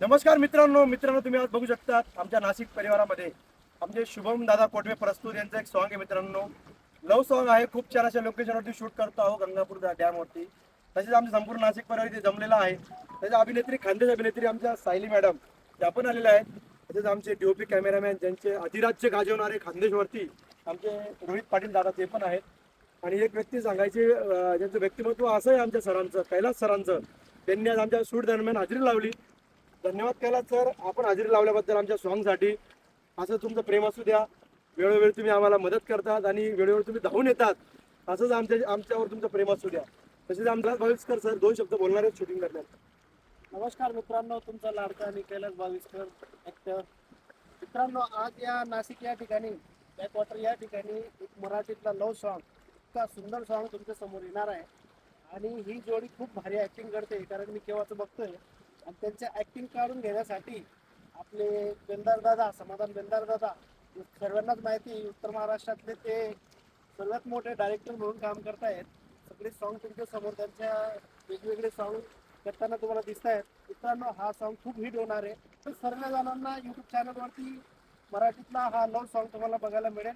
नमस्कार मित्रांनो मित्रांनो तुम्ही आज बघू शकता आमच्या नाशिक परिवारामध्ये. आमचे शुभम दादा कोटवे प्रस्तुत यांचं एक सॉंग आहे मित्रांनो. लव सॉन्ग आहे. खूप छान अशा लोकेशनवरती शूट करतो आहो गंगापूर डॅमवरती तसेच आमचं संपूर्ण नाशिक परिवार इथे जमलेला आहे. त्याच्या अभिनेत्री खानदेश अभिनेत्री आमच्या सायली मॅडम त्या पण आलेल्या आहेत. तसेच आमचे डीओपी कॅमेरामॅन ज्यांचे अधिराज्य गाजवणारे खानदेशवरती आमचे रोहित पाटील दादा ते पण आहेत. आणि एक व्यक्ती सांगायचे ज्यांचं व्यक्तिमत्व असं आहे आमच्या सरांचं कैलास सरांचं त्यांनी आज आमच्या शूट दरम्यान हजेरी लावली. धन्यवाद कैलास सर. आपण हजेरी लावल्याबद्दल आमच्या सॉन्गसाठी असं तुमचं प्रेम असू द्या. वेळोवेळी तुम्ही आम्हाला मदत करतात आणि वेळोवेळी तुम्ही धावून येतात. असंच आमच्या आमच्यावर तुमचं प्रेम असू द्या. तसेच आमचा बावीसकर सर दोन शब्द बोलणार आहेत शूटिंग करण्यात नमस्कार मित्रांनो तुमचा लाडका आणि कैलास बावीसकर ऍक्टर मित्रांनो आज या नाशिक या ठिकाणी बॅकवॉटर या ठिकाणी एक मराठीतला लव सॉन्ग इतका सुंदर सॉन्ग तुमच्यासमोर येणार आहे. आणि ही जोडी खूप भारी ऍक्टिंग करते कारण मी केव्हाचं बघतोय आणि त्यांच्या ऍक्टिंग काढून घेण्यासाठी आपले बेंदार दादा समाधान बेंदार दादा सर्वांनाच माहिती उत्तर महाराष्ट्रातले ते सर्वात मोठे डायरेक्टर म्हणून काम करतायत. सगळे सॉन्ग तुमच्यासमोर त्यांच्या वेगवेगळे सॉन्ग करताना तुम्हाला दिसत आहेत मित्रांनो हा सॉन्ग खूप हिट होणार आहे. तर सर्व जणांना युट्यूब चॅनलवरती मराठीतला हा लव सॉन्ग तुम्हाला बघायला मिळेल.